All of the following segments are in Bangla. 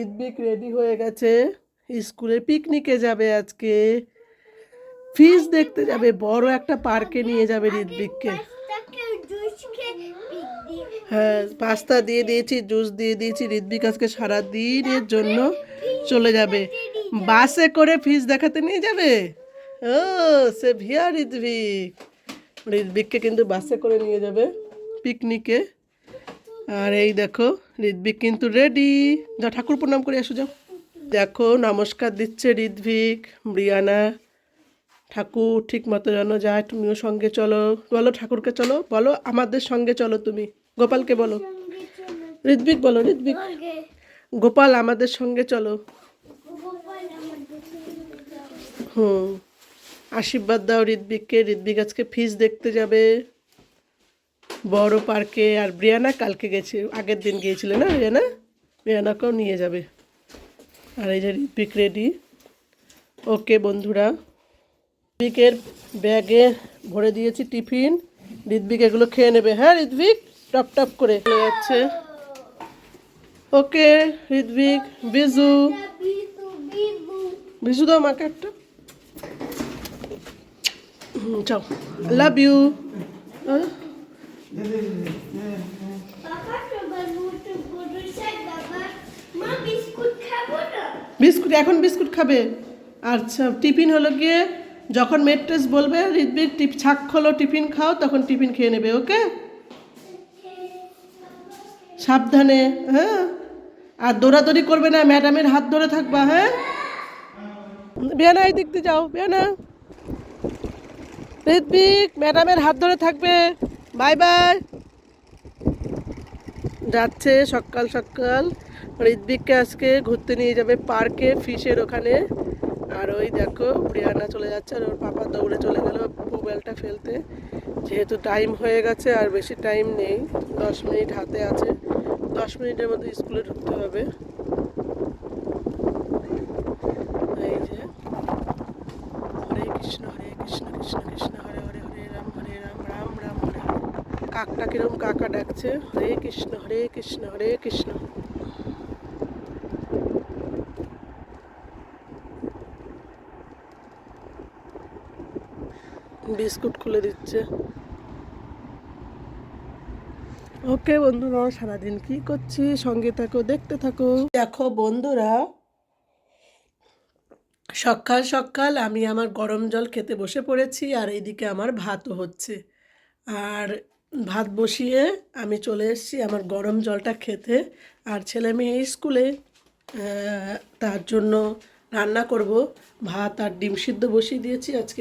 ঋদ্বিক রেডি হয়ে গেছে। স্কুলে পিকনিকে যাবে আজকে। ফিস দেখতে যাবে, বড় একটা পার্কে নিয়ে যাবে ঋদ্বিককে হ্যাঁ পাস্তা দিয়ে দিয়েছি জুস দিয়ে দিয়েছি ঋদ্বিক আজকে সারাদিনের জন্য চলে যাবে। বাসে করে ফিস দেখাতে নিয়ে যাবে? ও, সে ভিয়া ঋদ্বিক ঋদ্বিককে কিন্তু বাসে করে নিয়ে যাবে পিকনিকে আর এই দেখো ঋদ্বিক কিন্তু রেডি যা ঠাকুর প্রণাম করে আসো যাও। দেখো, নমস্কার দিচ্ছে ঋদ্বিক ব্রিয়ানা ঠাকুর ঠিক মতো যেন যায়, তুমিও সঙ্গে চলো। বলো ঠাকুরকে চলো, বলো আমাদের সঙ্গে চলো তুমি। গোপালকে বলো। ঋদ্বিক বলো ঋদ্বিক গোপাল আমাদের সঙ্গে চলো। হুম, আশীর্বাদ দাও ঋদ্বিককে ঋদ্বিক আজকে ফিস দেখতে যাবে। বড় পার্কে আর ব্রিয়ানা কালকে গেছে, আগের দিন গিয়েছিল না ব্রিয়ানা? ব্রিয়ানাকেও নিয়ে যাবে। আর এই যে ঋদ্বিক রেডি। ওকে বন্ধুরা ঋদ্বিকের ব্যাগে ভরে দিয়েছি টিফিন। ঋদ্বিক এগুলো খেয়ে নেবে। হ্যাঁ ঋদ্বিক টপ টপ করে চলে যাচ্ছে। ওকে ঋদ্বিক বিজু। বিজু দাও মাকে একটা। চাও লাভ ইউ বিস্কুট এখন বিস্কুট খাবে। আচ্ছা টিফিন হলো গিয়ে যখন মেট্রেস বলবে ঋদ্বিক টিপ ছাক খোলো টিফিন খাও তখন টিফিন খেয়ে নেবে ওকে? সাবধানে হ্যাঁ? আর দৌড়াদৌড়ি করবে না ম্যাডামের হাত ধরে থাকবা হ্যাঁ? বেয়ানা এই দিয়ে যাও বেয়ানা। ঋদ্বিক ম্যাডামের হাত ধরে থাকবে। Bye bye. যাচ্ছে সকাল সকাল। ঋদ্বিককে আজকে ঘুরতে নিয়ে যাবে পার্কে, ফিশের ওখানে। আর ওই দেখো, প্রিয়ানা চলে যাচ্ছে আর ওর পাপা দৌড়ে চলে গেল মোবাইলটা ফেলতে। যেহেতু টাইম হয়ে গেছে আর বেশি টাইম নেই, দশ মিনিট হাতে আছে। দশ মিনিটের মধ্যে স্কুলে ঢুকতে হবে। এই যে, হরে কৃষ্ণ হরে কৃষ্ণ কৃষ্ণ কৃষ্ণ হরে হরে হরে রাম হরে রাম রাম রাম হরে হরে কাকটা কিরম কাকা ডাকছে? হরে কৃষ্ণ হরে কৃষ্ণ হরে কৃষ্ণ। বিস্কুট খুলে দিচ্ছে। ওকে বন্ধুরা, সারাদিন কি করছি? সঙ্গে থাকো, দেখতে থাকো। দেখো বন্ধুরা, সকাল সকাল আমি আমার গরম জল খেতে বসে পড়েছি আর এইদিকে আমার ভাতও হচ্ছে। আর ভাত বসিয়ে আমি চলে এসেছি আমার গরম জলটা খেতে। আর ছেলে মেয়ে স্কুলে তার জন্য রান্না করব। ভাত আর ডিম সিদ্ধ বসিয়ে দিয়েছি। আজকে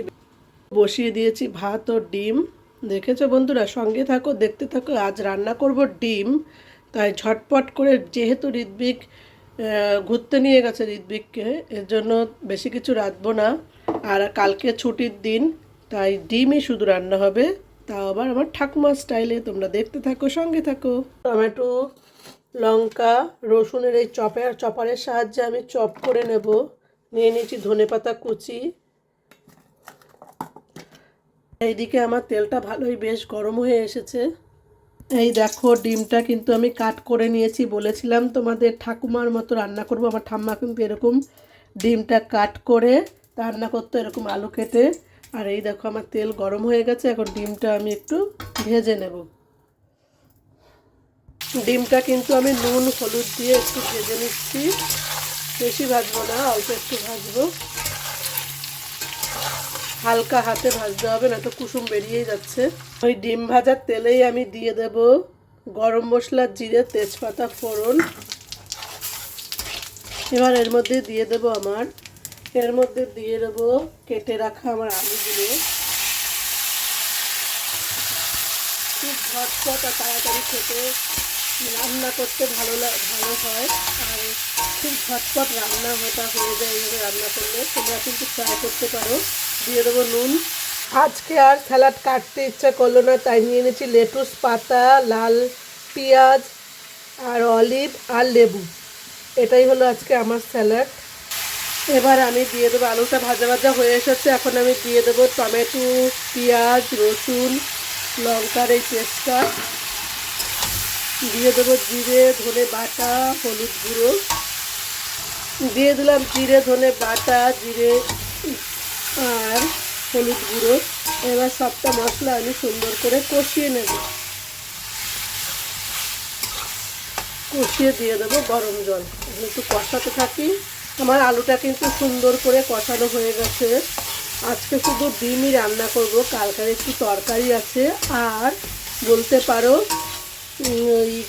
বসিয়ে দিয়েছি ভাত ও ডিম। দেখেছ বন্ধুরা? সঙ্গে থাকো, দেখতে থাকো, আজ রান্না করব ডিম। তাই ঝটপট করে যেহেতু ঋদ্বিক ঘুরতে নিয়ে গেছে ঋদ্বিককে এর জন্য বেশি কিছু রাঁধবো না। আর কালকে ছুটির দিন, তাই ডিমই শুধু রান্না হবে। তাও আবার আমার ঠাকুমা স্টাইলে তোমরা দেখতে থাকো, সঙ্গে থাকো। টমেটো লঙ্কা, রসুনের এই চপের, চপারের সাহায্যে আমি চপ করে নেব। নিয়ে নিয়েছি ধনেপাতা কুচি। এইদিকে আমার তেলটা ভালোই বেশ গরম হয়ে এসেছে। এই দেখো, ডিমটা কিন্তু আমি কাট করে নিয়েছি। বলেছিলাম তোমাদের ঠাকুমার মতো রান্না করব। আমার ঠাম্মা কিন্তু এরকম ডিমটা কাট করে রান্না করতো, এরকম আলু কেটে। আর এই দেখো আমার তেল গরম হয়ে গেছে, এখন ডিমটা আমি একটু ভেজে নেব। ডিমটা কিন্তু আমি নুন, হলুদ দিয়ে একটু ভেজে নিচ্ছি। বেশি ভাজবো না, অল্প একটু ভাজবো। হালকা হাতে ভাজতে হবে, না তো কুসুম বেরিয়েই যাচ্ছে। ওই ডিম ভাজার তেলেই আমি দিয়ে দেব গরম মশলা জিরে, তেজপাতা, ফোড়ন। এবার এর মধ্যে দিয়ে দেব আমার এর মধ্যে দিয়ে দেব, কেটে রাখা আমার আলুগুলো। খুব ঝটপট আর তাড়াতাড়ি খেতে রান্না করতে ভালো ভালো হয়। আর খুব ঝটপট রান্না হতা হয়ে যায় এইভাবে রান্না করলে। তোমরা কিন্তু ট্রাই করতে পারো। দিয়ে দেবো নুন। আজকে আর স্যালাড কাটতে ইচ্ছা করল না, তাই নিয়ে এনেছি লেটুস পাতা, লাল পেঁয়াজ আর অলিভ আর লেবু। এটাই হলো আজকে আমার স্যালাড। এবার আমি দিয়ে দেবো আলুটা ভাজা ভাজা হয়ে এসেছে। এখন আমি দিয়ে দেবো টমেটো, পেঁয়াজ, রসুন, লঙ্কার এই পেস্টটা। দিয়ে দেবো জিরে, ধনে বাটা, হলুদ গুঁড়ো। দিয়ে দিলাম জিরে, ধনে বাটা, জিরে আর হলুদ গুঁড়ো। এবার সবটা মশলা আমি সুন্দর করে কষিয়ে নেব। কষিয়ে দিয়ে দেবো গরম জল। একটু কষাতে থাকি। আমার আলুটা কিন্তু সুন্দর করে কষানো হয়ে গেছে। আজকে শুধু ডিমই রান্না করব, কালকার একটু তরকারি আছে। আর বলতে পারো ওই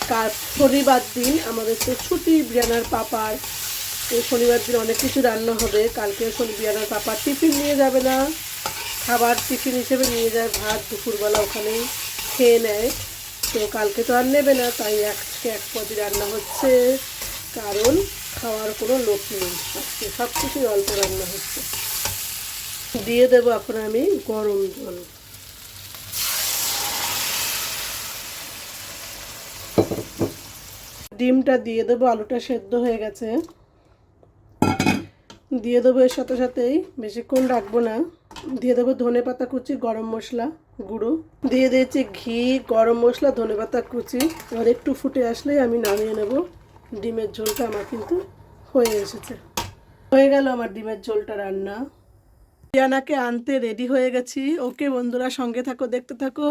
শনিবার দিন আমাদের তো ছুটি, বিয়ানার পাপার। এই শনিবার দিন অনেক কিছু রান্না হবে। কালকে শনি, বিয়ানার পাপার টিফিন নিয়ে যাবে না। খাবার টিফিন হিসেবে নিয়ে যায় ভাত, দুপুরবেলা ওখানেই খেয়ে নেয়। তো কালকে তো আর নেবে না, তাই আজকে এক পদই রান্না হচ্ছে। কারণ খাওয়ার কোনো লোক নেই। আজকে সব কিছুই অল্প রান্না হচ্ছে। দিয়ে দেবো এখন আমি গরম জল। ডিমটা দিয়ে দেবো, আলুটা সেদ্ধ হয়ে গেছে। দিয়ে দেবো এর সাথে সাথেই, বেশিক্ষণ রাখব না। দিয়ে দেবো ধনে পাতা কুচি, গরম মশলা গুঁড়ো। দিয়ে দিয়েছি ঘি, গরম মশলা, ধনে পাতা কুচি। আর একটু ফুটে আসলেই আমি নামিয়ে নেব। ডিমের ঝোলটা আমার কিন্তু হয়ে এসেছে। হয়ে গেল আমার ডিমের ঝোলটা রান্না। ব্রিয়ানাকে আনতে রেডি হয়ে গেছি। ওকে বন্ধুরা সঙ্গে থাকো, দেখতে থাকো।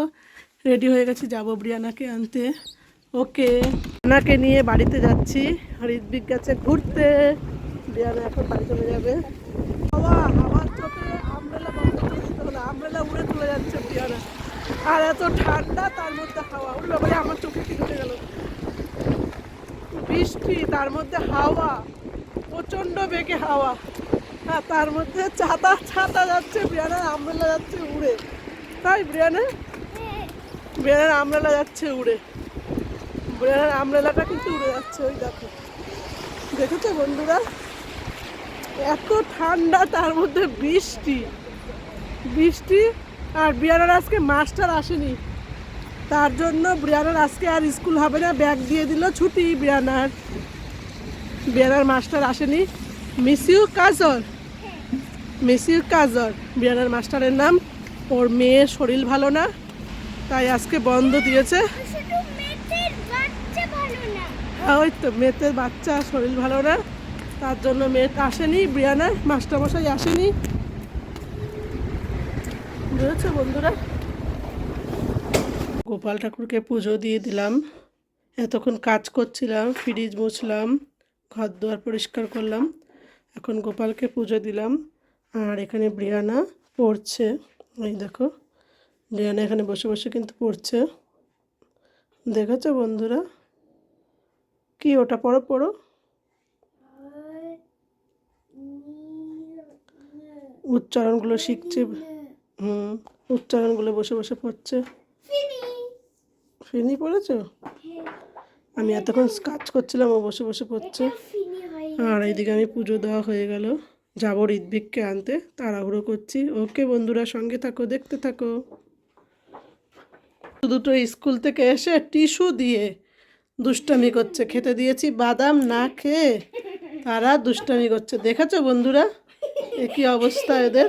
রেডি হয়ে গেছি, যাব ব্রিয়ানাকে আনতে। ওকে ব্রিয়ানাকে নিয়ে বাড়িতে যাচ্ছি হরিদ্বিক গেছে ঘুরতে। ব্রিয়ানা এখন বাড়ি চলে যাবে। হলো আমরেলা উড়ে চলে যাচ্ছে আর এত ঠান্ডা, তার মধ্যে হাওয়া। উঠল বলে আমার চোখে কি ঢুকে গেল? বৃষ্টি, তার মধ্যে হাওয়া, প্রচণ্ড বেগে হাওয়া। হ্যাঁ তার মধ্যে ছাতা ছাতা যাচ্ছে, বিয়ানার আমরেলা যাচ্ছে উড়ে। তাই বিয়ানা? বিয়ানার আমরেলা যাচ্ছে উড়ে। বিয়ানার আমরেলাটা কিন্তু উড়ে যাচ্ছে, ওই দেখো। দেখেছ বন্ধুরা? এত ঠান্ডা, তার মধ্যে বৃষ্টি। বৃষ্টি আর বিয়ানার আজকে মাস্টার আসেনি। তার জন্য বিয়ানার আজকে আর স্কুল হবে না ব্যাগ দিয়ে দিল ছুটি বিয়ানার। বিয়ানার মাস্টার আসেনি। Miss you Kajal. Miss you Kajal. বিয়ানার মাস্টারের নাম। ওর মেয়ের শরীর ভালো না তাই আজকে বন্ধ দিয়েছে। হ্যাঁ, ওই তো মেয়েদের বাচ্চা শরীর ভালো না। তার জন্য মেয়ে আসেনি বিয়ানা মাস্টারমশাই আসেনি। বুঝেছ বন্ধুরা? গোপাল ঠাকুরকে পুজো দিয়ে দিলাম। এতক্ষণ কাজ করছিলাম, ফ্রিজ মুছলাম, ঘর দুয়ার পরিষ্কার করলাম। এখন গোপালকে পুজো দিলাম। আর এখানে ব্রিয়ানা পড়ছে। এই দেখো, ব্রিয়ানা এখানে বসে বসে কিন্তু পড়ছে। দেখেছ বন্ধুরা? কি ওটা পড়ো পড়ো। উচ্চারণগুলো শিখছে। হুম, উচ্চারণগুলো বসে বসে পড়ছে। ফিনি পড়েছো? আমি এতক্ষণ কাজ করছিলাম ও বসে বসে পড়ছে। আর এইদিকে আমি পুজো দেওয়া হয়ে গেল। যাব ঋদ্বিককে আনতে তাড়াহুড়ো করছি। ওকে বন্ধুরা সঙ্গে থাকো দেখতে থাকো। দুটো স্কুল থেকে এসে টিস্যু দিয়ে দুষ্টামি করছে। খেতে দিয়েছি বাদাম না খেয়ে তারা দুষ্টামি করছে। দেখেছ বন্ধুরা? এ কি অবস্থা এদের?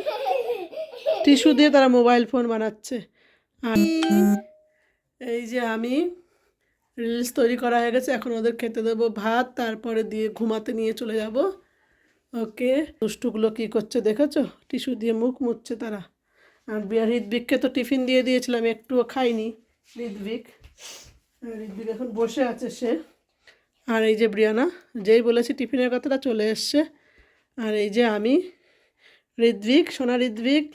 টিস্যু দিয়ে তারা মোবাইল ফোন বানাচ্ছে। আর এই যে আমি রিলস তৈরি করা হয়ে গেছে, এখন ওদের খেতে দেবো ভাত, তারপরে দিয়ে ঘুমাতে নিয়ে চলে যাব। ওকে, দুষ্টুগুলো কী করছে দেখেছ? টিস্যু দিয়ে মুখ মুছছে তারা। আর বিয়ার হৃদবিককে তো টিফিন দিয়ে দিয়েছিলাম, একটুও খাইনি হৃদবিক হৃদবিক এখন বসে আছে সে। আর এই যে ব্রিয়ানা, যেই বলেছি টিফিনের কথাটা চলে এসছে। আর এই যে আমি ঋদ্বিক সোনা ঋদ্বিক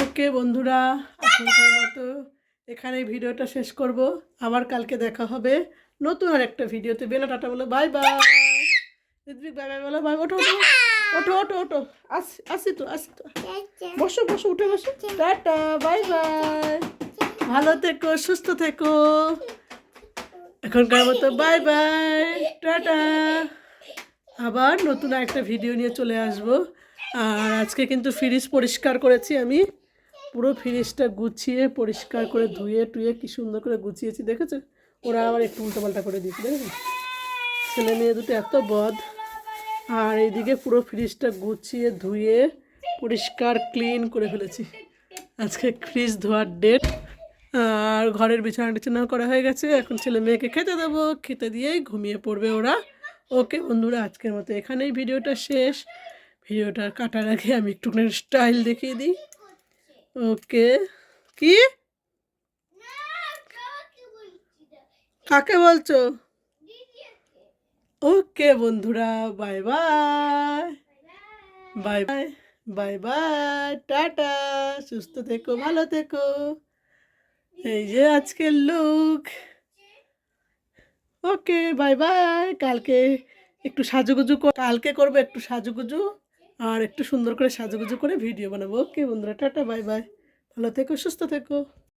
ওকে বন্ধুরা, এখনকার মতো এখানে ভিডিওটা শেষ করব। আবার কালকে দেখা হবে নতুন আর একটা ভিডিওতে। বেলা টাটা বলো bye bye. Riddhik bye bye বলো বাই ওঠো ওঠো ওঠো ওঠো ওঠো। আসি আসি তো আসি তো। বসো বসো উঠে বসো। টাটা। Bye bye. ভালো থেকো সুস্থ থেকো। এখনকার মতো বাই বাই টাটা। আবার নতুন একটা ভিডিও নিয়ে চলে আসব। আর আজকে কিন্তু ফ্রিজ পরিষ্কার করেছি আমি। পুরো ফ্রিজটা গুছিয়ে পরিষ্কার করে ধুয়ে টুয়ে কি সুন্দর করে গুছিয়েছি, দেখেছ? ওরা আবার একটু উল্টোপাল্টা করে দিয়েছে, দেখেছ? ছেলে মেয়ে দুটো এত বদ। আর এইদিকে পুরো ফ্রিজটা গুছিয়ে ধুয়ে পরিষ্কার ক্লিন করে ফেলেছি। আজকে ফ্রিজ ধোয়ার ডেট আর ঘরের বিছানা টিছানাও করা হয়ে গেছে। এখন ছেলে মেয়েকে খেতে দেবো। খেতে দিয়েই ঘুমিয়ে পড়বে ওরা। ওকে বন্ধুরা, আজকের মতো এখানেই ভিডিওটা শেষ। ভিডিওটা কাটার আগে আমি একটুখানি স্টাইল দেখিয়ে দিই। ওকে। কি? কাকে বলছো? ওকে বন্ধুরা, bye bye. Bye bye bye bye, tata. সুস্থ থেকো, ভালো থেকো। এই যে আজকের লুক ওকে, বাই বাই। কালকে একটু সাজুগুজু কালকে করব একটু সাজুগুজু। আর একটু সুন্দর করে সাজুগুজু করে ভিডিও বানাবো। ওকে বন্ধুরা, টাটা, বাই বাই। ভালো থেকো, সুস্থ থেকো।